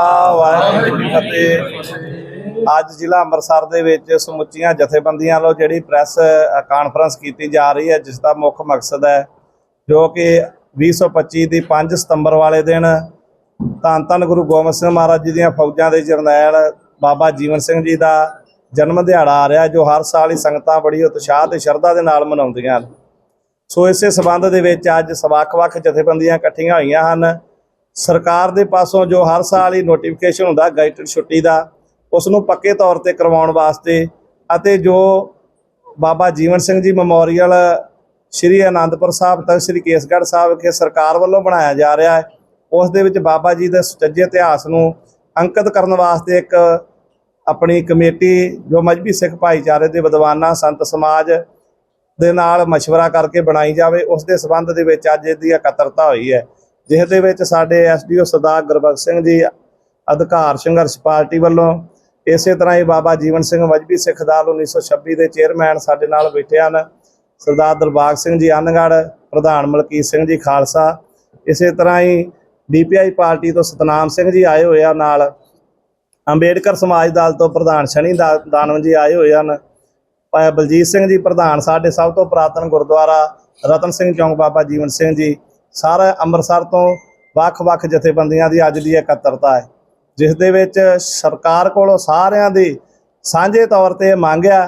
ਆ ਵਾਹਿਗੁਰੂ ਜੀ ਅੱਜ ਜ਼ਿਲ੍ਹਾ ਅੰਮ੍ਰਿਤਸਰ ਦੇ ਵਿੱਚ ਸਮੁੱਚੀਆਂ ਜਥੇਬੰਦੀਆਂ ਵੱਲੋਂ ਜਿਹੜੀ ਪ੍ਰੈਸ ਕਾਨਫਰੰਸ ਕੀਤੀ ਜਾ ਰਹੀ ਹੈ ਜਿਸ ਦਾ ਮੁੱਖ ਮਕਸਦ ਹੈ ਜੋ ਕਿ 2025 ਦੀ 5 ਸਤੰਬਰ ਵਾਲੇ ਦਿਨ ਧੰਨ ਧੰਨ ਗੁਰੂ ਗੋਬਿੰਦ ਸਿੰਘ ਮਹਾਰਾਜ ਜੀ ਦੀਆਂ ਫੌਜਾਂ ਦੇ ਜਰਨੈਲ ਬਾਬਾ ਜੀਵਨ ਸਿੰਘ ਜੀ ਦਾ ਜਨਮ ਦਿਹਾੜਾ ਆ ਰਿਹਾ, ਜੋ ਹਰ ਸਾਲ ਹੀ ਸੰਗਤਾਂ ਬੜੀ ਉਤਸ਼ਾਹ ਤੇ ਸ਼ਰਧਾ ਦੇ ਨਾਲ ਮਨਾਉਂਦੀਆਂ ਹਨ। ਸੋ ਇਸੇ ਸਬੰਧ ਦੇ ਵਿੱਚ ਅੱਜ ਵੱਖ-ਵੱਖ ਜਥੇਬੰਦੀਆਂ ਇਕੱਠੀਆਂ ਹੋਈਆਂ ਹਨ। ਸਰਕਾਰ ਦੇ ਪਾਸੋਂ ਜੋ ਹਰ ਸਾਲ ਹੀ ਨੋਟੀਫਿਕੇਸ਼ਨ ਹੁੰਦਾ ਗਾਈਡਡ ਛੁੱਟੀ ਦਾ ਉਸ ਨੂੰ ਪੱਕੇ ਤੌਰ ਤੇ ਕਰਵਾਉਣ ਵਾਸਤੇ ਅਤੇ ਜੋ ਬਾਬਾ ਜੀਵਨ ਸਿੰਘ ਜੀ ਮੈਮੋਰੀਅਲ ਸ਼੍ਰੀ ਆਨੰਦਪੁਰ ਸਾਹਿਬ ਤਖਤ ਸ਼੍ਰੀ ਕੇਸਗੜ੍ਹ ਸਾਹਿਬ ਵਿਖੇ ਸਰਕਾਰ ਵੱਲੋਂ ਬਣਾਇਆ ਜਾ ਰਿਹਾ ਹੈ ਉਸ ਦੇ ਵਿੱਚ ਬਾਬਾ ਜੀ ਦੇ ਸੁਚੱਜੇ ਇਤਿਹਾਸ ਨੂੰ ਅੰਕਿਤ ਕਰਨ ਵਾਸਤੇ ਇੱਕ ਆਪਣੀ ਕਮੇਟੀ ਜੋ ਮਜਬੀ ਸਿੱਖ ਭਾਈਚਾਰੇ ਦੇ ਵਿਦਵਾਨਾਂ ਸੰਤ ਸਮਾਜ ਦੇ ਨਾਲ مشورہ ਕਰਕੇ ਬਣਾਈ ਜਾਵੇ ਉਸ ਦੇ ਸਬੰਧ ਦੇ ਵਿੱਚ ਅੱਜ ਇਹਦੀ ਇਕੱਤਰਤਾ ਹੋਈ ਹੈ ਜਿਸ ਦੇ ਵਿੱਚ ਸਾਡੇ ਐਸਡੀਓ ਸਰਦਾਰ ਗੁਰਬਖਸ਼ ਸਿੰਘ ਜੀ, ਅਧਿਕਾਰ ਸੰਘਰਸ਼ ਪਾਰਟੀ ਵੱਲੋਂ ਇਸੇ ਤਰ੍ਹਾਂ ਹੀ ਬਾਬਾ ਜੀਵਨ ਸਿੰਘ ਵਜ਼ਬੀ ਸਿੱਖ ਦਲ 1926 ਦੇ ਚੇਅਰਮੈਨ ਸਾਡੇ ਨਾਲ ਬੈਠੇ ਹਨ। ਸਰਦਾਰ ਦਰਬਾਗ ਸਿੰਘ ਜੀ ਅਨਗੜ ਪ੍ਰਧਾਨ ਮਲਕੀਤ ਸਿੰਘ ਜੀ ਖਾਲਸਾ, ਇਸੇ ਤਰ੍ਹਾਂ ਹੀ ਡੀਪੀਆਈ ਪਾਰਟੀ ਤੋਂ ਸਤਨਾਮ ਸਿੰਘ ਜੀ ਆਏ ਹੋਏ ਆ ਨਾਲ। ਅੰਬੇਡਕਰ ਸਮਾਜ ਦਲ ਤੋਂ ਪ੍ਰਧਾਨ ਸ਼ਨੀ ਦਾ- ਦਾਨਵ ਜੀ ਆਏ ਹੋਏ ਹਨ। ਭਾਈ ਬਲਜੀਤ ਸਿੰਘ ਜੀ ਪ੍ਰਧਾਨ, ਸਾਡੇ ਸਭ ਤੋਂ ਪੁਰਾਤਨ ਗੁਰਦੁਆਰਾ ਰਤਨ ਸਿੰਘ ਚੌਂਕ ਬਾਬਾ ਜੀਵਨ ਸਿੰਘ ਜੀ। ਸਾਰਾ ਅੰਮ੍ਰਿਤਸਰ ਤੋਂ ਵੱਖ-ਵੱਖ ਜਥੇਬੰਦੀਆਂ ਦੀ ਅੱਜ ਦੀ ਇਕੱਤਰਤਾ ਹੈ, ਜਿਸ ਦੇ ਵਿੱਚ ਸਰਕਾਰ ਕੋਲੋਂ ਸਾਰਿਆਂ ਦੀ ਸਾਂਝੇ ਤੌਰ ਤੇ ਇਹ ਮੰਗ ਆ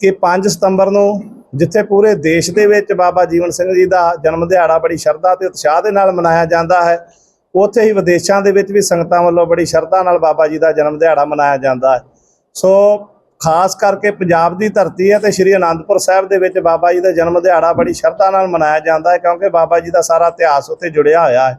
ਕਿ 5 ਸਤੰਬਰ ਨੂੰ ਜਿੱਥੇ ਪੂਰੇ ਦੇਸ਼ ਦੇ ਵਿੱਚ ਬਾਬਾ ਜੀਵਨ ਸਿੰਘ ਜੀ ਦਾ ਜਨਮ ਦਿਹਾੜਾ ਬੜੀ ਸ਼ਰਧਾ ਤੇ ਉਤਸ਼ਾਹ ਦੇ ਨਾਲ ਮਨਾਇਆ ਜਾਂਦਾ ਹੈ, ਉੱਥੇ ਹੀ ਵਿਦੇਸ਼ਾਂ ਦੇ ਵਿੱਚ ਵੀ ਸੰਗਤਾਂ ਵੱਲੋਂ ਬੜੀ ਸ਼ਰਧਾ ਨਾਲ ਬਾਬਾ ਜੀ ਦਾ ਜਨਮ ਦਿਹਾੜਾ ਮਨਾਇਆ ਜਾਂਦਾ ਹੈ। ਸੋ ਖਾਸ ਕਰਕੇ ਪੰਜਾਬ ਦੀ ਧਰਤੀ ਹੈ ਤੇ ਸ੍ਰੀ ਅਨੰਦਪੁਰ ਸਾਹਿਬ ਦੇ ਵਿੱਚ ਬਾਬਾ ਜੀ ਦਾ ਜਨਮ ਦਿਹਾੜਾ ਬੜੀ ਸ਼ਰਧਾ ਨਾਲ ਮਨਾਇਆ ਜਾਂਦਾ ਹੈ, ਕਿਉਂਕਿ ਬਾਬਾ ਜੀ ਦਾ ਸਾਰਾ ਇਤਿਹਾਸ ਉੱਥੇ ਜੁੜਿਆ ਹੋਇਆ ਹੈ।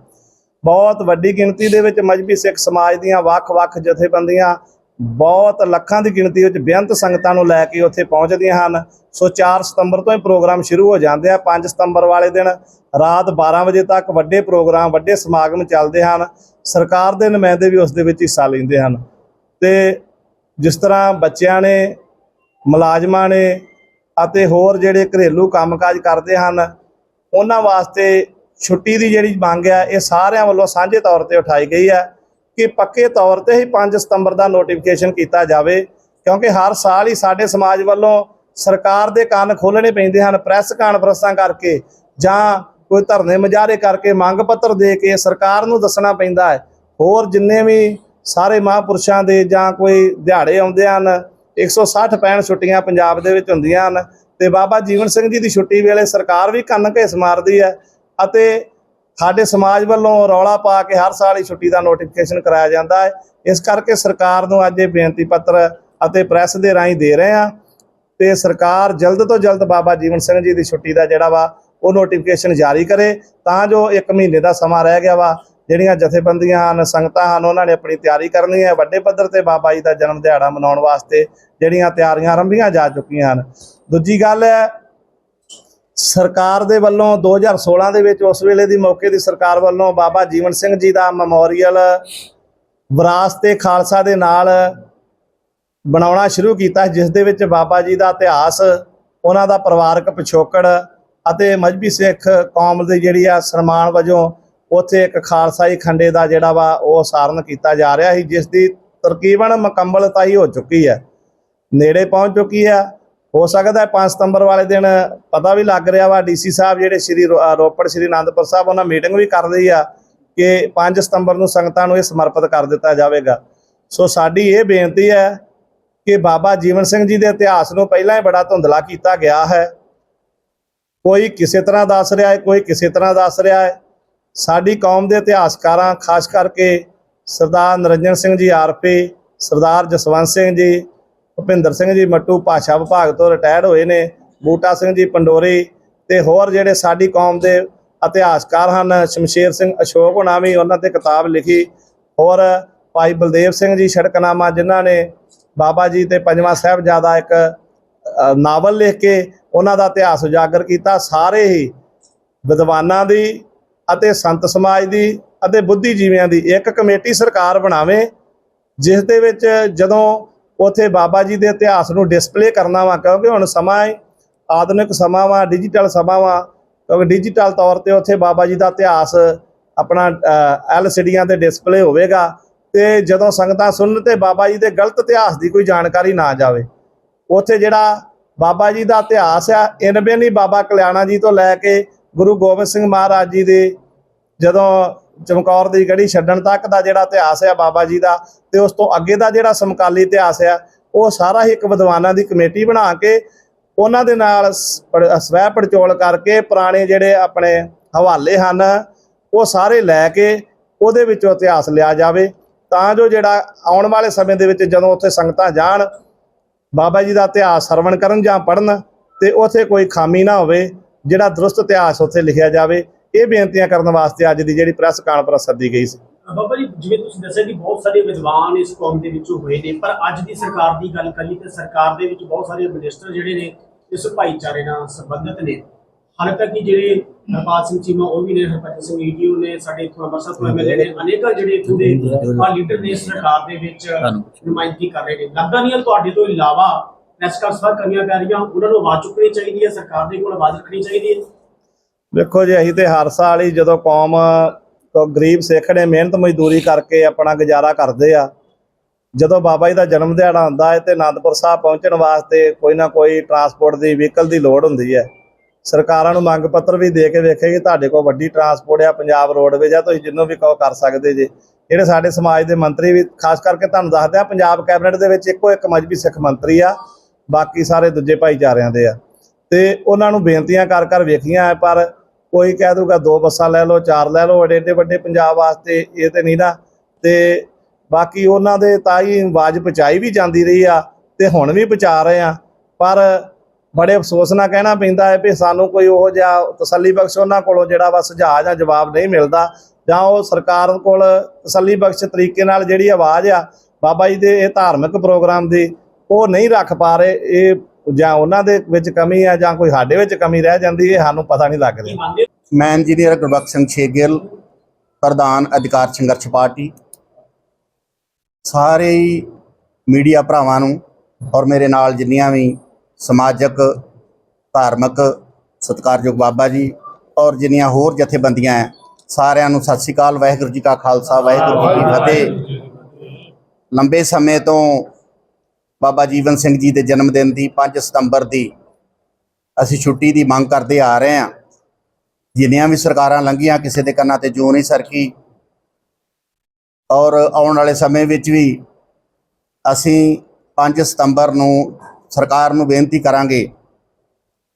ਬਹੁਤ ਵੱਡੀ ਗਿਣਤੀ ਦੇ ਵਿੱਚ ਮਜਬੀ ਸਿੱਖ ਸਮਾਜ ਦੀਆਂ ਵੱਖ-ਵੱਖ ਜਥੇਬੰਦੀਆਂ ਬਹੁਤ ਲੱਖਾਂ ਦੀ ਗਿਣਤੀ ਵਿੱਚ ਬੇਅੰਤ ਸੰਗਤਾਂ ਨੂੰ ਲੈ ਕੇ ਉੱਥੇ ਪਹੁੰਚਦੀਆਂ ਹਨ। ਸੋ 4 ਸਤੰਬਰ ਤੋਂ ਹੀ ਪ੍ਰੋਗਰਾਮ ਸ਼ੁਰੂ ਹੋ ਜਾਂਦੇ ਆ। 5 ਸਤੰਬਰ ਵਾਲੇ ਦਿਨ ਰਾਤ 12 ਵਜੇ ਤੱਕ ਵੱਡੇ ਪ੍ਰੋਗਰਾਮ, ਵੱਡੇ ਸਮਾਗਮ ਚੱਲਦੇ ਹਨ। ਸਰਕਾਰ ਦੇ ਨੁਮਾਇੰਦੇ ਵੀ ਉਸ ਦੇ ਵਿੱਚ ਹਿੱਸਾ ਲੈਂਦੇ ਹਨ। ਤੇ ਜਿਸ ਤਰ੍ਹਾਂ ਬੱਚਿਆਂ ਨੇ, ਮੁਲਾਜ਼ਮਾਂ ਨੇ ਅਤੇ ਹੋਰ ਜਿਹੜੇ ਘਰੇਲੂ ਕੰਮਕਾਜ ਕਰਦੇ ਹਨ, ਉਹਨਾਂ ਵਾਸਤੇ ਛੁੱਟੀ ਦੀ ਜਿਹੜੀ ਮੰਗ ਹੈ, ਇਹ ਸਾਰਿਆਂ ਵੱਲੋਂ ਸਾਂਝੇ ਤੌਰ ਤੇ ਉਠਾਈ ਗਈ ਹੈ ਕਿ ਪੱਕੇ ਤੌਰ ਤੇ ਹੀ 5 ਸਤੰਬਰ ਦਾ ਨੋਟੀਫਿਕੇਸ਼ਨ ਕੀਤਾ ਜਾਵੇ, ਕਿਉਂਕਿ ਹਰ ਸਾਲ ਹੀ ਸਾਡੇ ਸਮਾਜ ਵੱਲੋਂ ਸਰਕਾਰ ਦੇ ਕੰਨ ਖੋਲਣੇ ਪੈਂਦੇ ਹਨ ਪ੍ਰੈਸ ਕਾਨਫਰੰਸਾਂ ਕਰਕੇ ਜਾਂ ਕੋਈ ਧਰਨੇ ਮੁਜ਼ਾਹਰੇ ਕਰਕੇ ਮੰਗ ਪੱਤਰ ਦੇ ਕੇ ਸਰਕਾਰ ਨੂੰ ਦੱਸਣਾ ਪੈਂਦਾ ਹੈ। ਹੋਰ ਜਿੰਨੇ ਵੀ ਸਾਰੇ ਮਹਾਂਪੁਰਸ਼ਾਂ ਦੇ ਜਾਂ ਕੋਈ ਦਿਹਾੜੇ ਆਉਂਦੇ ਹਨ 160 65 ਛੁੱਟੀਆਂ ਪੰਜਾਬ ਦੇ ਵਿੱਚ ਹੁੰਦੀਆਂ ਹਨ ਤੇ ਬਾਬਾ ਜੀਵਨ ਸਿੰਘ ਜੀ ਦੀ ਛੁੱਟੀ ਵੇਲੇ ਸਰਕਾਰ ਵੀ ਕੰਨ ਘੇਸ ਮਾਰਦੀ ਹੈ ਅਤੇ ਸਾਡੇ ਸਮਾਜ ਵੱਲੋਂ ਰੌਲਾ ਪਾ ਕੇ ਹਰ ਸਾਲ ਹੀ ਛੁੱਟੀ ਦਾ ਨੋਟੀਫਿਕੇਸ਼ਨ ਕਰਾਇਆ ਜਾਂਦਾ ਹੈ। ਇਸ ਕਰਕੇ ਸਰਕਾਰ ਨੂੰ ਅੱਜ ਇਹ ਬੇਨਤੀ ਪੱਤਰ ਅਤੇ ਪ੍ਰੈਸ ਦੇ ਰਾਹੀਂ ਦੇ ਰਹੇ ਹਾਂ ਤੇ ਸਰਕਾਰ ਜਲਦ ਤੋਂ ਜਲਦ ਬਾਬਾ ਜੀਵਨ ਸਿੰਘ ਜੀ ਦੀ ਛੁੱਟੀ ਦਾ ਜਿਹੜਾ ਵਾ ਉਹ ਨੋਟੀਫਿਕੇਸ਼ਨ ਜਾਰੀ ਕਰੇ ਤਾਂ ਜੋ 1 ਮਹੀਨੇ ਦਾ ਸਮਾਂ ਰਹਿ ਗਿਆ ਵਾ ਜਿਹੜੀਆਂ ਜਥੇਬੰਦੀਆਂ ਹਨ, ਸੰਗਤਾਂ ਹਨ, ਉਹਨਾਂ ਨੇ ਆਪਣੀ ਤਿਆਰੀ ਕਰਨੀ ਹੈ। ਵੱਡੇ ਪੱਧਰ ਤੇ ਬਾਬਾ ਜੀ ਦਾ ਜਨਮ ਦਿਹਾੜਾ ਮਨਾਉਣ ਵਾਸਤੇ ਜਿਹੜੀਆਂ ਤਿਆਰੀਆਂ ਆਰੰਭੀਆਂ ਜਾ ਚੁੱਕੀਆਂ ਹਨ। ਦੂਜੀ ਗੱਲ ਹੈ, ਸਰਕਾਰ ਦੇ ਵੱਲੋਂ 2016 ਦੇ ਵਿੱਚ ਉਸ ਵੇਲੇ ਦੀ ਮੌਕੇ ਦੀ ਸਰਕਾਰ ਵੱਲੋਂ ਬਾਬਾ ਜੀਵਨ ਸਿੰਘ ਜੀ ਦਾ ਮੈਮੋਰੀਅਲ ਵਿਰਾਸਤੇ ਖਾਲਸਾ ਦੇ ਨਾਲ ਬਣਾਉਣਾ ਸ਼ੁਰੂ ਕੀਤਾ ਜਿਸ ਦੇ ਵਿੱਚ ਬਾਬਾ ਜੀ ਦਾ ਇਤਿਹਾਸ, ਉਹਨਾਂ ਦਾ ਪਰਿਵਾਰਕ ਪਿਛੋਕੜ ਅਤੇ ਮਜਬੀ ਸਿੱਖ ਕੌਮ ਦੀ ਜਿਹੜੀ ਆ ਸਨਮਾਨ ਵਜੋਂ ਉੱਥੇ ਇੱਕ ਖਾਲਸਾਈ ਖੰਡੇ ਦਾ ਜਿਹੜਾ ਵਾ ਉਹ ਸਾਰਨ ਕੀਤਾ ਜਾ ਰਿਹਾ ਸੀ, ਜਿਸ ਦੀ ਤਰਕੀਬਨ ਮੁਕੰਮਲਤਾਈ ਹੋ ਚੁੱਕੀ ਹੈ। ਨੇੜੇ ਪਹੁੰਚ ਚੁੱਕੀ ਹੈ। ਹੋ ਸਕਦਾ ਹੈ 5 ਸਤੰਬਰ ਵਾਲੇ ਦਿਨ ਪਤਾ ਵੀ ਲੱਗ ਰਿਹਾ ਵਾ, ਡੀਸੀ ਸਾਹਿਬ ਜਿਹੜੇ ਸ਼੍ਰੀ ਰੋਪੜ ਸ਼੍ਰੀ ਅਨੰਦਪੁਰ ਸਾਹਿਬ, ਉਹਨਾਂ ਮੀਟਿੰਗ ਵੀ ਕਰ ਲਈ ਆ ਕਿ 5 ਸਤੰਬਰ ਨੂੰ ਸੰਗਤਾਂ ਨੂੰ ਇਹ ਸਮਰਪਿਤ ਕਰ ਦਿੱਤਾ ਜਾਵੇਗਾ। ਸੋ ਸਾਡੀ ਇਹ ਬੇਨਤੀ ਹੈ ਕਿ ਬਾਬਾ ਜੀਵਨ ਸਿੰਘ ਜੀ ਦੇ ਇਤਿਹਾਸ ਨੂੰ ਪਹਿਲਾਂ ਹੀ ਬੜਾ ਧੁੰਦਲਾ ਕੀਤਾ ਗਿਆ ਹੈ। ਕੋਈ ਕਿਸੇ ਤਰ੍ਹਾਂ ਦੱਸ ਰਿਹਾ ਹੈ, ਕੋਈ ਕਿਸੇ ਤਰ੍ਹਾਂ ਦੱਸ ਰਿਹਾ ਹੈ। ਸਾਡੀ ਕੌਮ ਦੇ ਇਤਿਹਾਸਕਾਰਾਂ, ਖਾਸ ਕਰਕੇ ਸਰਦਾਰ ਨਰਿੰਜਨ ਸਿੰਘ ਜੀ ਆਰਪੀ, ਸਰਦਾਰ ਜਸਵੰਤ ਸਿੰਘ ਜੀ, ਭੁਪਿੰਦਰ ਸਿੰਘ ਜੀ ਮੱਟੂ ਭਾਸ਼ਾ ਵਿਭਾਗ ਤੋਂ ਰਿਟਾਇਰ ਹੋਏ ਨੇ, ਬੂਟਾ ਸਿੰਘ ਜੀ ਪੰਡੋਰੀ ਤੇ ਹੋਰ ਜਿਹੜੇ ਸਾਡੀ ਕੌਮ ਦੇ ਇਤਿਹਾਸਕਾਰ ਹਨ, ਸ਼ਮਸ਼ੇਰ ਸਿੰਘ ਅਸ਼ੋਕ ਹੋਣਾ ਵੀ ਉਹਨਾਂ ਤੇ ਕਿਤਾਬ ਲਿਖੀ, ਹੋਰ ਭਾਈ ਬਲਦੇਵ ਸਿੰਘ ਜੀ ਸੜਕਨਾਮਾ ਜਿਨ੍ਹਾਂ ਨੇ ਬਾਬਾ ਜੀ ਤੇ ਪੰਜਵਾਂ ਸਾਹਿਬਜ਼ਾਦਾ ਇੱਕ ਨਾਵਲ ਲਿਖ ਕੇ ਉਹਨਾਂ ਦਾ ਇਤਿਹਾਸ ਉਜਾਗਰ ਕੀਤਾ, ਸਾਰੇ ਹੀ ਵਿਦਵਾਨਾਂ ਦੀ ਅਤੇ ਸੰਤ ਸਮਾਜ ਦੀ ਅਤੇ ਬੁੱਧੀਜੀਵੀਆਂ ਦੀ ਇੱਕ ਕਮੇਟੀ ਸਰਕਾਰ ਬਣਾਵੇ, ਜਿਸ ਦੇ ਵਿੱਚ ਜਦੋਂ ਉਥੇ ਬਾਬਾ ਜੀ ਦੇ ਇਤਿਹਾਸ ਨੂੰ ਡਿਸਪਲੇ ਕਰਨਾ ਵਾ, ਕਿਉਂਕਿ ਹੁਣ ਸਮਾਂ ਹੈ, ਆਧੁਨਿਕ ਸਮਾਂ ਵਾ ਡਿਜੀਟਲ ਸਮਾਂ ਵਾ, ਕਿਉਂਕਿ ਡਿਜੀਟਲ ਤੌਰ ਤੇ ਉਥੇ ਬਾਬਾ ਜੀ ਦਾ ਇਤਿਹਾਸ ਆਪਣਾ ਐਲਸੀਡੀਆਂ ਤੇ ਡਿਸਪਲੇ ਹੋਵੇਗਾ ਤੇ ਜਦੋਂ ਸੰਗਤਾਂ ਸੁਣਨ ਤੇ ਬਾਬਾ ਜੀ ਦੇ ਗਲਤ ਇਤਿਹਾਸ ਦੀ ਕੋਈ ਜਾਣਕਾਰੀ ਨਾ ਜਾਵੇ, ਉੱਥੇ ਜਿਹੜਾ ਬਾਬਾ ਜੀ ਦਾ ਇਤਿਹਾਸ ਆ ਇਨਵੇਂ ਨਹੀਂ ਬਾਬਾ ਕਲਿਆਣਾ ਜੀ ਤੋਂ ਲੈ ਕੇ ਗੁਰੂ ਗੋਬਿੰਦ ਸਿੰਘ ਮਹਾਰਾਜ ਜੀ ਦੇ ਜਦੋਂ ਚਮਕੌਰ ਦੀ ਗੜੀ ਛੱਡਣ ਤੱਕ ਦਾ ਜਿਹੜਾ ਇਤਿਹਾਸ ਹੈ ਬਾਬਾ ਜੀ ਦਾ ਤੇ ਉਸ ਤੋਂ ਅੱਗੇ ਦਾ ਜਿਹੜਾ ਸਮਕਾਲੀ ਇਤਿਹਾਸ ਆ, ਉਹ ਸਾਰਾ ਹੀ ਇੱਕ ਵਿਦਵਾਨਾਂ ਦੀ ਕਮੇਟੀ ਬਣਾ ਕੇ ਉਹਨਾਂ ਦੇ ਨਾਲ ਸਵੈ ਪੜਚੋਲ ਕਰਕੇ ਪੁਰਾਣੇ ਜਿਹੜੇ ਆਪਣੇ ਹਵਾਲੇ ਹਨ, ਉਹ ਸਾਰੇ ਲੈ ਕੇ ਉਹਦੇ ਵਿੱਚੋਂ ਇਤਿਹਾਸ ਲਿਆ ਜਾਵੇ। ਤਾਂ ਜੋ ਜਿਹੜਾ ਆਉਣ ਵਾਲੇ ਸਮੇਂ ਦੇ ਵਿੱਚ ਜਦੋਂ ਉੱਥੇ ਸੰਗਤਾਂ ਜਾਣ, ਬਾਬਾ ਜੀ ਦਾ ਇਤਿਹਾਸ ਸਰਵਣ ਕਰਨ ਜਾਂ ਪੜਨ ਤੇ ਉੱਥੇ ਕੋਈ ਖਾਮੀ ਨਾ ਹੋਵੇ ਜਿਹੜਾ ਦਰੁਸਤ ਇਤਿਹਾਸ ਉੱਥੇ ਲਿਖਿਆ ਜਾਵੇ ਇਹ ਬੇਨਤੀਆਂ ਕਰਨ ਵਾਸਤੇ ਅੱਜ ਦੀ ਜਿਹੜੀ ਪ੍ਰੈਸ ਕਾਨਫਰੰਸ ਸੱਦੀ ਗਈ ਸੀ। ਬਾਬਾ ਜੀ ਜਿਵੇਂ ਤੁਸੀਂ ਦੱਸਿਆ ਕਿ ਬਹੁਤ ਸਾਰੇ ਵਿਦਵਾਨ ਇਸ ਕੌਮ ਦੇ ਵਿੱਚੋਂ ਹੋਏ ਨੇ ਪਰ ਅੱਜ ਦੀ ਸਰਕਾਰ ਦੀ ਗੱਲ ਕਰੀਏ ਤੇ ਸਰਕਾਰ ਦੇ ਵਿੱਚ ਬਹੁਤ ਸਾਰੇ ਮਿਨਿਸਟਰ ਜਿਹੜੇ ਨੇ ਇਸ ਭਾਈਚਾਰੇ ਨਾਲ ਸੰਬੰਧਿਤ ਨੇ। ਹਾਲੇ ਤੱਕ ਕਿ ਜਿਹੜੇ ਹਰਪਾਲ ਸਿੰਘ ਚੀਮਾ ਉਹ ਵੀ ਨੇ ਹਰਪਾਲ ਸਿੰਘ ਈਡੀਓ ਨੇ ਸਾਡੇ ਇਥੋਂ ਅੰਮ੍ਰਿਤਸਰ ਤੋਂ ਐਮਐਲਏ ਨੇ ਅਨੇਕਾਂ ਜਿਹੜੇ ਇਥੋਂ ਦੇ ਆ ਲੀਡਰ ਨੇ ਸਰਕਾਰ ਦੇ ਵਿੱਚ ਨੁਮਾਇੰਦਗੀ ਕਰ ਰਹੇ ਨੇ। ਲੱਗਦਾ ਨਹੀਂ ਤੁਹਾਡੇ ਤੋਂ ਇਲਾਵਾ ਪ੍ਰੈਸ ਕਾਨਫਰੰਸ ਕਰਨੀਆਂ ਪੈ ਰਹੀਆਂ, ਉਹਨਾਂ ਨੂੰ ਆਵਾਜ਼ ਚੁੱਕਣੀ ਚਾਹੀਦੀ ਹੈ, ਸਰਕਾਰ ਦੇ ਕੋਲ ਆਵਾਜ਼ ਰੱਖਣੀ ਚਾਹੀਦੀ ਹੈ। ਵੇਖੋ ਜੀ, ਅਸੀਂ ਤੇ ਹਰ ਸਾਲ ਹੀ ਜਦੋਂ ਕੌਮ ਗਰੀਬ ਸਿੱਖ ਨੇ ਮਿਹਨਤ ਮਜ਼ਦੂਰੀ ਕਰਕੇ ਆਪਣਾ ਗੁਜ਼ਾਰਾ ਕਰਦੇ ਆ, ਜਦੋਂ ਬਾਬਾ ਜੀ ਦਾ ਜਨਮ ਦਿਹਾੜਾ ਹੁੰਦਾ ਹੈ ਤੇ ਆਨੰਦਪੁਰ ਸਾਹਿਬ ਪਹੁੰਚਣ ਵਾਸਤੇ ਕੋਈ ਨਾ ਕੋਈ ਟਰਾਂਸਪੋਰਟ ਦੀ ਵਹੀਕਲ ਦੀ ਲੋੜ ਹੁੰਦੀ ਹੈ। ਸਰਕਾਰਾਂ ਨੂੰ ਮੰਗ ਪੱਤਰ ਵੀ ਦੇ ਕੇ ਵੇਖੇ ਕਿ ਤੁਹਾਡੇ ਕੋਲ ਵੱਡੀ ਟਰਾਂਸਪੋਰਟ ਆ, ਪੰਜਾਬ ਰੋਡਵੇਜ ਆ, ਤੁਸੀਂ ਜਿੰਨੂੰ ਵੀ ਕਹੋ ਕਰ ਸਕਦੇ ਜੇ। ਜਿਹੜੇ ਸਾਡੇ ਸਮਾਜ ਦੇ ਮੰਤਰੀ ਵੀ, ਖਾਸ ਕਰਕੇ ਤੁਹਾਨੂੰ ਦੱਸਦੇ ਆ, ਪੰਜਾਬ ਕੈਬਨਿਟ ਦੇ ਵਿੱਚ ਇੱਕੋ ਇੱਕ ਮਜਬੀ ਸਿੱਖ ਮੰਤਰੀ ਆ ਬਾਕੀ ਸਾਰੇ ਦੂਜੇ ਭਾਈਚਾਰਿਆਂ ਦੇ ਆ। ਤੇ ਉਹਨਾਂ ਨੂੰ ਬੇਨਤੀਆਂ ਕਰ ਕਰ ਵੇਖੀਆਂ ਪਰ ਕੋਈ ਕਹਿ ਦੂਗਾ ਦੋ ਬੱਸਾਂ ਲੈ ਲਓ, ਚਾਰ ਲੈ ਲਓ ਏਡੇ ਏਡੇ ਵੱਡੇ ਪੰਜਾਬ ਵਾਸਤੇ ਇਹ ਤੇ ਨਹੀਂ ਨਾ। ਤੇ ਬਾਕੀ ਉਹਨਾਂ ਦੇ ਤਾਂ ਹੀ ਆਵਾਜ਼ ਪਹੁੰਚਾਈ ਵੀ ਜਾਂਦੀ ਰਹੀ ਆ ਤੇ ਹੁਣ ਵੀ ਪਹੁੰਚਾ ਰਹੇ ਆ। ਪਰ ਬੜੇ ਅਫਸੋਸ ਨਾਲ ਕਹਿਣਾ ਪੈਂਦਾ ਹੈ ਵੀ ਸਾਨੂੰ ਕੋਈ ਉਹ ਜਿਹਾ ਤਸੱਲੀ ਬਖਸ਼ ਉਹਨਾਂ ਕੋਲੋਂ ਜਿਹੜਾ ਵਾ ਸੁਝਾਅ ਜਾਂ ਜਵਾਬ ਨਹੀਂ ਮਿਲਦਾ। ਜਾਂ ਉਹ ਸਰਕਾਰ ਕੋਲ ਤਸੱਲੀ ਬਖਸ਼ ਤਰੀਕੇ ਨਾਲ ਜਿਹੜੀ ਆਵਾਜ਼ ਆ, ਬਾਬਾ ਜੀ ਦੇ ਇਹ ਧਾਰਮਿਕ ਪ੍ਰੋਗਰਾਮ ਦੀ ਉਹ ਨਹੀਂ ਰੱਖ ਪਾ ਰਹੇ, ਇਹ ਜਾਂ ਉਹਨਾਂ ਦੇ ਵਿੱਚ ਕਮੀ ਆ ਜਾਂ ਕੋਈ ਸਾਡੇ ਵਿੱਚ ਕਮੀ ਰਹਿ ਜਾਂਦੀ ਹੈ ਸਾਨੂੰ ਪਤਾ ਨਹੀਂ ਲੱਗ ਕੀ ਮੈਂ ਇੰਜੀਨੀਅਰ ਗੁਰਬਖਸ਼ ਸਿੰਘ ਛੇਗਿਲ, ਪ੍ਰਧਾਨ ਅਧਿਕਾਰ ਸੰਘਰਸ਼ ਪਾਰਟੀ। ਸਾਰੇ ਮੀਡੀਆ ਭਰਾਵਾਂ ਨੂੰ ਔਰ ਮੇਰੇ ਨਾਲ ਜਿੰਨੀਆਂ ਵੀ ਸਮਾਜਿਕ, ਧਾਰਮਿਕ ਸਤਿਕਾਰਯੋਗ ਬਾਬਾ ਜੀ ਔਰ ਜਿੰਨੀਆਂ ਹੋਰ ਜਥੇਬੰਦੀਆਂ ਹੈ, ਸਾਰਿਆਂ ਨੂੰ ਸਤਿ ਸ੍ਰੀ ਅਕਾਲ, ਵਾਹਿਗੁਰੂ ਜੀ ਕਾ ਖਾਲਸਾ, ਵਾਹਿਗੁਰੂ ਜੀ ਕੀ ਫਤਿਹ। ਲੰਬੇ ਸਮੇਂ ਤੋਂ ਬਾਬਾ ਜੀਵਨ ਸਿੰਘ ਜੀ ਦੇ ਜਨਮ ਦਿਨ ਦੀ 5 ਸਤੰਬਰ ਦੀ ਅਸੀਂ ਛੁੱਟੀ ਦੀ ਮੰਗ ਕਰਦੇ ਆ ਰਹੇ ਹਾਂ। ਜਿੰਨੀਆਂ ਵੀ ਸਰਕਾਰਾਂ ਲੰਘੀਆਂ, ਕਿਸੇ ਦੇ ਕੰਨਾਂ ਤੇ ਜੂ ਨਹੀਂ ਸਰਕੀ। ਔਰ ਆਉਣ ਵਾਲੇ ਸਮੇਂ ਵਿੱਚ ਵੀ ਅਸੀਂ 5 ਸਤੰਬਰ ਨੂੰ ਸਰਕਾਰ ਨੂੰ ਬੇਨਤੀ ਕਰਾਂਗੇ,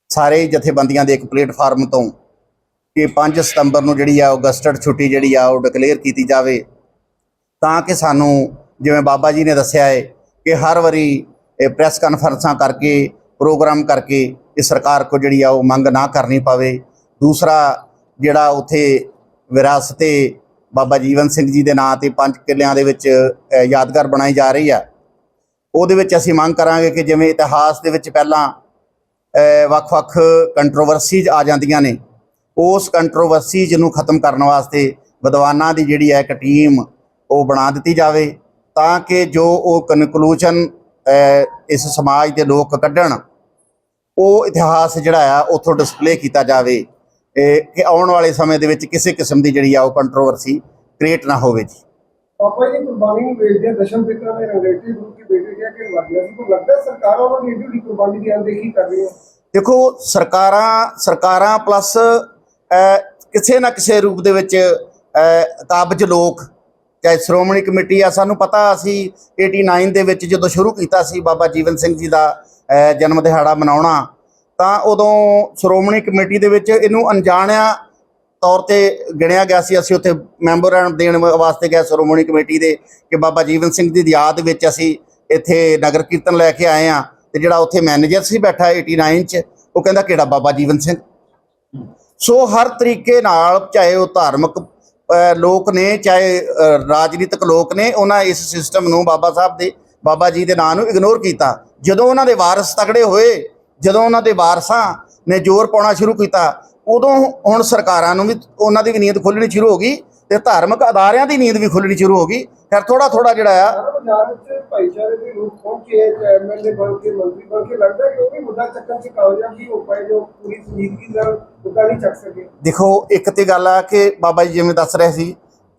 ਸਾਰੇ ਜਥੇਬੰਦੀਆਂ ਦੇ ਇੱਕ ਪਲੇਟਫਾਰਮ ਤੋਂ, ਕਿ 5 ਸਤੰਬਰ ਨੂੰ ਜਿਹੜੀ ਆ ਉਹ ਗਸਟਡ ਛੁੱਟੀ ਜਿਹੜੀ ਆ ਉਹ ਡਿਕਲੇਅਰ ਕੀਤੀ ਜਾਵੇ। ਤਾਂ ਕਿ ਸਾਨੂੰ, ਜਿਵੇਂ ਬਾਬਾ ਜੀ ਨੇ ਦੱਸਿਆ ਹੈ ਕਿ ਹਰ ਵਾਰੀ ਇਹ ਪ੍ਰੈਸ ਕਾਨਫਰੰਸਾਂ ਕਰਕੇ, ਪ੍ਰੋਗਰਾਮ ਕਰਕੇ ਇਹ ਸਰਕਾਰ ਕੋ ਜਿਹੜੀ ਆ ਉਹ ਮੰਗ ਨਾ ਕਰਨੀ ਪਵੇ। ਦੂਸਰਾ ਜਿਹੜਾ ਉਥੇ ਵਿਰਾਸਤੇ ਬਾਬਾ ਜੀਵਨ ਸਿੰਘ ਜੀ ਦੇ ਨਾਂ ਤੇ ਪੰਜ ਕਿੱਲਿਆਂ ਦੇ ਵਿੱਚ ਯਾਦਗਾਰ ਬਣਾਈ ਜਾ ਰਹੀ ਆ। ਉਹਦੇ ਵਿੱਚ ਅਸੀਂ ਮੰਗ ਕਰਾਂਗੇ ਕਿ ਜਿਵੇਂ ਇਤਿਹਾਸ ਦੇ ਵਿੱਚ ਪਹਿਲਾਂ ਵੱਖ-ਵੱਖ ਕੰਟਰੋਵਰਸੀਜ਼ ਆ ਜਾਂਦੀਆਂ ਨੇ। ਉਸ ਕੰਟਰੋਵਰਸੀਜ਼ ਨੂੰ ਖਤਮ ਕਰਨ ਵਾਸਤੇ ਵਿਦਵਾਨਾਂ ਦੀ ਜਿਹੜੀ ਹੈ ਇੱਕ ਟੀਮ ਉਹ ਬਣਾ ਦਿੱਤੀ ਜਾਵੇ। ਤਾਂ ਕਿ ਜੋ ਉਹ ਕਨਕਲੂਜਨ ਇਸ ਸਮਾਜ ਦੇ ਲੋਕ ਕੱਢਣ ਉਹ ਇਤਿਹਾਸ ਜਿਹੜਾ ਆ ਉਥੋਂ ਡਿਸਪਲੇ ਕੀਤਾ ਜਾਵੇ ਕਿ ਆਉਣ ਵਾਲੇ ਸਮੇਂ ਦੇ ਵਿੱਚ ਕਿਸੇ ਕਿਸਮ ਦੀ ਜਿਹੜੀ ਆ ਉਹ ਕੰਟਰੋਵਰਸੀ ਕ੍ਰੀਏਟ ਨਾ ਹੋਵੇ ਜੀ। ਪਾਪਾ ਜੀ ਕੁਰਬਾਨੀ ਨੂੰ ਵੇਚਦੇ ਆ, ਦਸ਼ਮ ਪਿਤਾ ਨੇ ਰੰਗੇਟੀ ਗੁਰੂ ਕੀ ਬੇਟੇ ਕਿਹਾ ਕਿ ਲੱਗਦਾ ਸੀ। ਕੋਈ ਲੱਗਦਾ ਸਰਕਾਰਾਂ ਉਹਨਾਂ ਦੀ ਏਡੀ ਕੁਰਬਾਨੀ ਦੀ ਅਣਦੇਖੀ ਕਰ ਰਹੀਆਂ? ਦੇਖੋ ਸਰਕਾਰਾਂ ਸਰਕਾਰਾਂ ਪਲੱਸ ਕਿਸੇ ਨਾ ਕਿਸੇ ਰੂਪ ਦੇ ਵਿੱਚ ਕਾਬਜ ਲੋਕ ਚਾਹੇ ਸ਼੍ਰੋਮਣੀ ਕਮੇਟੀ ਆ, ਸਾਨੂੰ ਪਤਾ ਅਸੀਂ 89 ਦੇ ਵਿੱਚ ਜਦੋਂ ਸ਼ੁਰੂ ਕੀਤਾ ਸੀ ਬਾਬਾ ਜੀਵਨ ਸਿੰਘ ਜੀ ਦਾ ਜਨਮ ਦਿਹਾੜਾ ਮਨਾਉਣਾ, ਤਾਂ ਉਦੋਂ ਸ਼੍ਰੋਮਣੀ ਕਮੇਟੀ ਦੇ ਵਿੱਚ ਇਹਨੂੰ ਅਣਜਾਣਿਆ ਤੌਰ ਤੇ ਗਿਣਿਆ ਗਿਆ ਸੀ। ਅਸੀਂ ਉੱਥੇ ਮੈਂਬਰਾਂ ਦੇਣ ਵਾਸਤੇ ਗਏ ਸ਼੍ਰੋਮਣੀ ਕਮੇਟੀ ਦੇ ਕਿ ਬਾਬਾ ਜੀਵਨ ਸਿੰਘ ਦੀ ਯਾਦ ਵਿੱਚ ਅਸੀਂ ਇੱਥੇ ਨਗਰ ਕੀਰਤਨ ਲੈ ਕੇ ਆਏ ਆ ਤੇ ਜਿਹੜਾ ਉੱਥੇ ਮੈਨੇਜਰ ਸੀ ਬੈਠਾ 89 ਚ, ਉਹ ਕਹਿੰਦਾ ਕਿਹੜਾ ਬਾਬਾ ਜੀਵਨ ਸਿੰਘ? ਸੋ ਹਰ ਤਰੀਕੇ ਨਾਲ, ਚਾਹੇ ਉਹ ਧਾਰਮਿਕ ਲੋਕ ਨੇ, ਚਾਹੇ ਰਾਜਨੀਤਿਕ ਲੋਕ ਨੇ, ਉਹਨਾਂ ਇਸ ਸਿਸਟਮ ਨੂੰ ਬਾਬਾ ਸਾਹਿਬ ਦੇ, ਬਾਬਾ ਜੀ ਦੇ ਨਾਂ ਨੂੰ ਇਗਨੋਰ ਕੀਤਾ। ਜਦੋਂ ਉਹਨਾਂ ਦੇ ਵਾਰਸ ਤਕੜੇ ਹੋਏ, ਜਦੋਂ ਉਹਨਾਂ ਦੇ ਵਾਰਸਾਂ ਨੇ ਜ਼ੋਰ ਪਾਉਣਾ ਸ਼ੁਰੂ ਕੀਤਾ, ਉਦੋਂ ਹੁਣ ਸਰਕਾਰਾਂ ਨੂੰ ਵੀ, ਉਹਨਾਂ ਦੀ ਵੀ ਨੀਂਦ ਖੁੱਲਣੀ ਸ਼ੁਰੂ ਹੋ ਗਈ ਤੇ ਧਾਰਮਿਕ ਅਦਾਰਿਆਂ ਦੀ ਨੀਂਦ ਵੀ ਖੁੱਲਣੀ ਸ਼ੁਰੂ ਹੋ ਗਈ। ਫਿਰ ਥੋੜਾ ਥੋੜਾ ਜਿਹੜਾ ਆ। ਸਾਰਾ ਬਾਜ਼ਾਰ ਵਿੱਚ ਭਾਈਚਾਰੇ ਦੇ ਲੋਕ ਪਹੁੰਚੇ ਐਮਐਲਏ ਬਣ ਕੇ ਮੰਤਰੀ ਬਣ ਕੇ ਲੱਗਦਾ ਕਿ ਉਹ ਵੀ ਮੁੱਦਾ ਚੱਕਣ ਚ ਕਾਮਯਾਬ ਵੀ ਹੋ ਪਾਏ ਜੋ ਪੂਰੀ ਸੰਜੀਦਗੀ ਨਾਲ ਮੁੱਦਾ ਨਹੀਂ ਚੱਕ ਸਕੇ। ਦੇਖੋ ਇੱਕ ਤੇ ਗੱਲ ਆ ਕਿ ਬਾਬਾ ਜੀ ਜਿਵੇਂ ਦੱਸ ਰਹੇ ਸੀ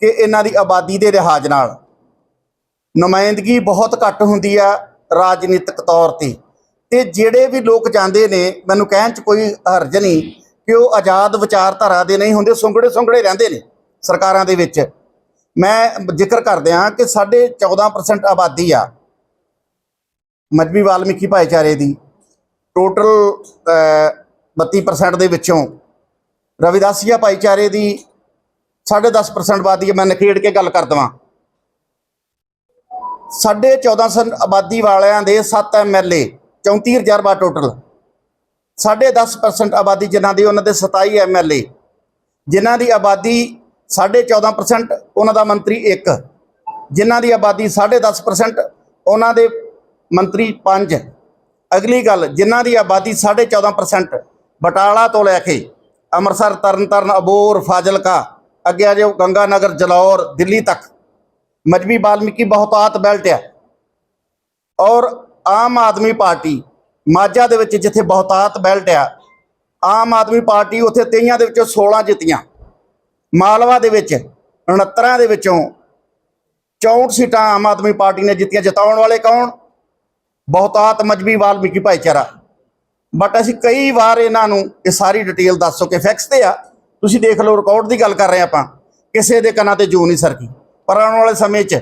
ਕਿ ਇਹਨਾਂ ਦੀ ਆਬਾਦੀ ਦੇ ਲਿਹਾਜ਼ ਨਾਲ ਨੁਮਾਇੰਦਗੀ ਬਹੁਤ ਘੱਟ ਹੁੰਦੀ ਆ ਰਾਜਨੀਤਿਕ ਤੌਰ ਤੇ। ਤੇ ਜਿਹੜੇ ਵੀ ਲੋਕ ਜਾਂਦੇ ਨੇ ਮੈਨੂੰ ਕਹਿਣ ਚ ਕੋਈ ਹਰਜ ਨਹੀਂ ਕਿ ਉਹ ਆਜ਼ਾਦ ਵਿਚਾਰਧਾਰਾ ਦੇ ਨਹੀਂ ਹੁੰਦੇ ਸੁੰਗੜੇ ਸੁੰਗੜੇ ਰਹਿੰਦੇ ਨੇ ਸਰਕਾਰਾਂ ਦੇ ਵਿੱਚ। ਮੈਂ ਜ਼ਿਕਰ ਕਰਦਿਆਂ ਕਿ ਸਾਡੇ 14% ਆਬਾਦੀ ਆ ਮਜਬੀ ਵਾਲਮੀਕੀ ਭਾਈਚਾਰੇ ਦੀ। ਟੋਟਲ 32% ਦੇ ਵਿੱਚੋਂ ਰਵਿਦਾਸੀਆ ਭਾਈਚਾਰੇ ਦੀ 10.5% ਆਬਾਦੀ ਹੈ ਮੈਂ ਨਖੇੜ ਕੇ ਗੱਲ ਕਰ ਦਵਾਂ। ਸਾਢੇ 1400 ਆਬਾਦੀ ਵਾਲਿਆਂ ਦੇ 7 ਐਮਐਲਏ 34 ਰਿਜ਼ਰਵਾ ਟੋਟਲ ਸਾਢੇ 10% ਆਬਾਦੀ ਜਿਨ੍ਹਾਂ ਦੀ, ਉਹਨਾਂ ਦੇ 27 ਐਮਐਲਏ ਜਿਨ੍ਹਾਂ ਦੀ ਆਬਾਦੀ ਸਾਢੇ 14% ਉਹਨਾਂ ਦਾ ਮੰਤਰੀ 1 ਜਿਨ੍ਹਾਂ ਦੀ ਆਬਾਦੀ ਸਾਢੇ 10% ਉਹਨਾਂ ਦੇ ਮੰਤਰੀ 5 ਅਗਲੀ ਗੱਲ, ਜਿਨ੍ਹਾਂ ਦੀ ਆਬਾਦੀ ਸਾਢੇ 14% ਬਟਾਲਾ ਤੋਂ ਲੈ ਕੇ ਅੰਮ੍ਰਿਤਸਰ, ਤਰਨਤਾਰਨ ਅਬੋਰ ਫਾਜ਼ਿਲਕਾ, ਅੱਗੇ ਆ ਜਾਓ ਗੰਗਾ ਨਗਰ ਜਲੌਰ, ਦਿੱਲੀ ਤੱਕ। ਮਜਬੀ ਬਾਲਮੀਕੀ ਬਹੁਤਾਤ ਬੈਲਟ ਆ। ਔਰ ਆਮ ਆਦਮੀ ਪਾਰਟੀ ਮਾਝਾ ਦੇ ਵਿੱਚ ਜਿੱਥੇ ਬਹੁਤਾਤ ਬੈਲਟ ਆ, ਆਮ ਆਦਮੀ ਪਾਰਟੀ ਉੱਥੇ 23 ਦੇ ਵਿੱਚੋਂ 16 ਜਿੱਤੀਆਂ। ਮਾਲਵਾ ਦੇ ਵਿੱਚ 69 ਦੇ ਵਿੱਚੋਂ 64 ਸੀਟਾਂ ਆਮ ਆਦਮੀ ਪਾਰਟੀ ਨੇ ਜਿੱਤੀਆਂ। ਜਿਤਾਉਣ ਵਾਲੇ ਕੌਣ? ਬਹੁਤਾਤ ਮਜਬੀ ਵਾਲਮੀਕੀ ਭਾਈਚਾਰਾ। ਬਟ ਅਸੀਂ ਕਈ ਵਾਰ ਇਹਨਾਂ ਨੂੰ ਇਹ ਸਾਰੀ ਡਿਟੇਲ ਦੱਸ ਚੁੱਕੇ ਫੈਕਸ ਤੇ ਆ। ਤੁਸੀਂ ਦੇਖ ਲਓ ਰਿਕਾਰਡ ਦੀ ਗੱਲ ਕਰ ਰਹੇ ਆਪਾਂ। ਕਿਸੇ ਦੇ ਕੰਨਾਂ ਤੇ ਜੂ ਨਹੀਂ ਸਰਕੀ। ਪਰ ਆਉਣ ਵਾਲੇ ਸਮੇਂ 'ਚ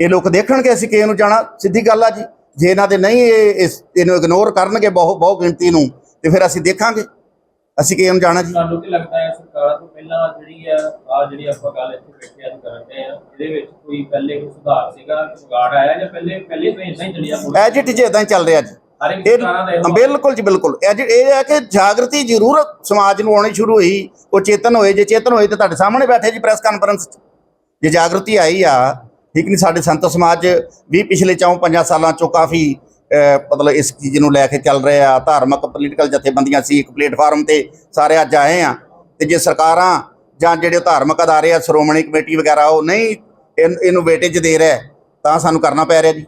ਇਹ ਲੋਕ ਦੇਖਣਗੇ ਅਸੀਂ ਕਿਸ ਨੂੰ ਜਾਣਾ। ਸਿੱਧੀ ਗੱਲ ਆ ਜੀ। ਜੇ ਇਹਨਾਂ ਦੇ ਨਹੀਂ ਇਹ ਇਸ ਇਹਨੂੰ ਇਗਨੋਰ ਕਰਨਗੇ ਬਹੁਤ ਬਹੁਤ ਗਿਣਤੀ ਨੂੰ, ਤੇ ਫਿਰ ਅਸੀਂ ਦੇਖਾਂਗੇ। ਅਸੀਂ ਕਿਸ ਨੂੰ ਜਾਣਾ ਜੀ। ਤੁਹਾਨੂੰ ਕੀ ਲੱਗਦਾ ਹੈ ਪਹਿਲਾਂ ਜਿਹੜੀ ਆ ਆ ਜਿਹੜੀ ਆਪਾਂ ਗੱਲ ਇੱਥੇ ਬੈਠੇ ਅੱਜ ਕਰਨ ਦੇ ਆ ਇਹਦੇ ਵਿੱਚ ਕੋਈ ਪਹਿਲੇ ਕੋਈ ਸੁਧਾਰ ਸੀਗਾ ਵਿਗਾੜ ਆਇਆ ਜਾਂ ਪਹਿਲੇ ਪਹਿਲੇ ਤੋਂ ਇਦਾਂ ਹੀ ਚੱਲਿਆ ਮੁੜ ਐਜ ਇਟ ਇਜ਼ ਇਦਾਂ ਹੀ ਚੱਲ ਰਿਹਾ ਜੀ। ਇਹ ਬਿਲਕੁਲ ਜੀ ਬਿਲਕੁਲ। ਇਹ ਜੀ- ਇਹ ਹੈ ਕਿ ਜਾਗਰਤੀ ਜ਼ਰੂਰ ਸਮਾਜ ਨੂੰ ਆਉਣੀ ਸ਼ੁਰੂ ਹੋਈ ਉਹ ਚੇਤਨ ਹੋਏ ਜੇ ਚੇਤਨ ਹੋਏ ਤੇ ਤੁਹਾਡੇ ਸਾਹਮਣੇ ਬੈਠੇ ਜੀ ਪ੍ਰੈਸ ਕਾਨਫਰੰਸ 'ਚ। ਜੇ ਜਾਗਰਤੀ ਆਈ ਆ ਠੀਕ ਨਹੀਂ ਸਾਡੇ ਸੰਤ ਸਮਾਜ ਵੀ ਪਿਛਲੇ ਚੌਂ ਪੰਜਾਂ ਸਾਲਾਂ ਚੋਂ ਕਾਫੀ ਮਤਲਬ ਇਸ ਚੀਜ਼ ਨੂੰ ਲੈ ਕੇ ਚੱਲ ਰਹੇ ਆ ਧਾਰਮਿਕ ਪੋਲੀਟੀਕਲ ਜਥੇਬੰਦੀਆਂ ਸੀ ਇੱਕ ਪਲੇਟਫਾਰਮ ਤੇ ਸਾਰੇ ਅੱਜ ਆਏ ਆ। ਤੇ ਜੇ ਸਰਕਾਰਾਂ ਜਾਂ ਜਿਹੜੇ ਧਾਰਮਿਕ ਅਦਾਰੇ ਆ, ਸ਼੍ਰੋਮਣੀ ਕਮੇਟੀ ਵਗੈਰਾ, ਉਹ ਨਹੀਂ ਇਹਨ- ਇਹਨੂੰ ਵੇਟੇਜ ਦੇ ਰਿਹਾ ਤਾਂ ਸਾਨੂੰ ਕਰਨਾ ਪੈ ਰਿਹਾ ਜੀ।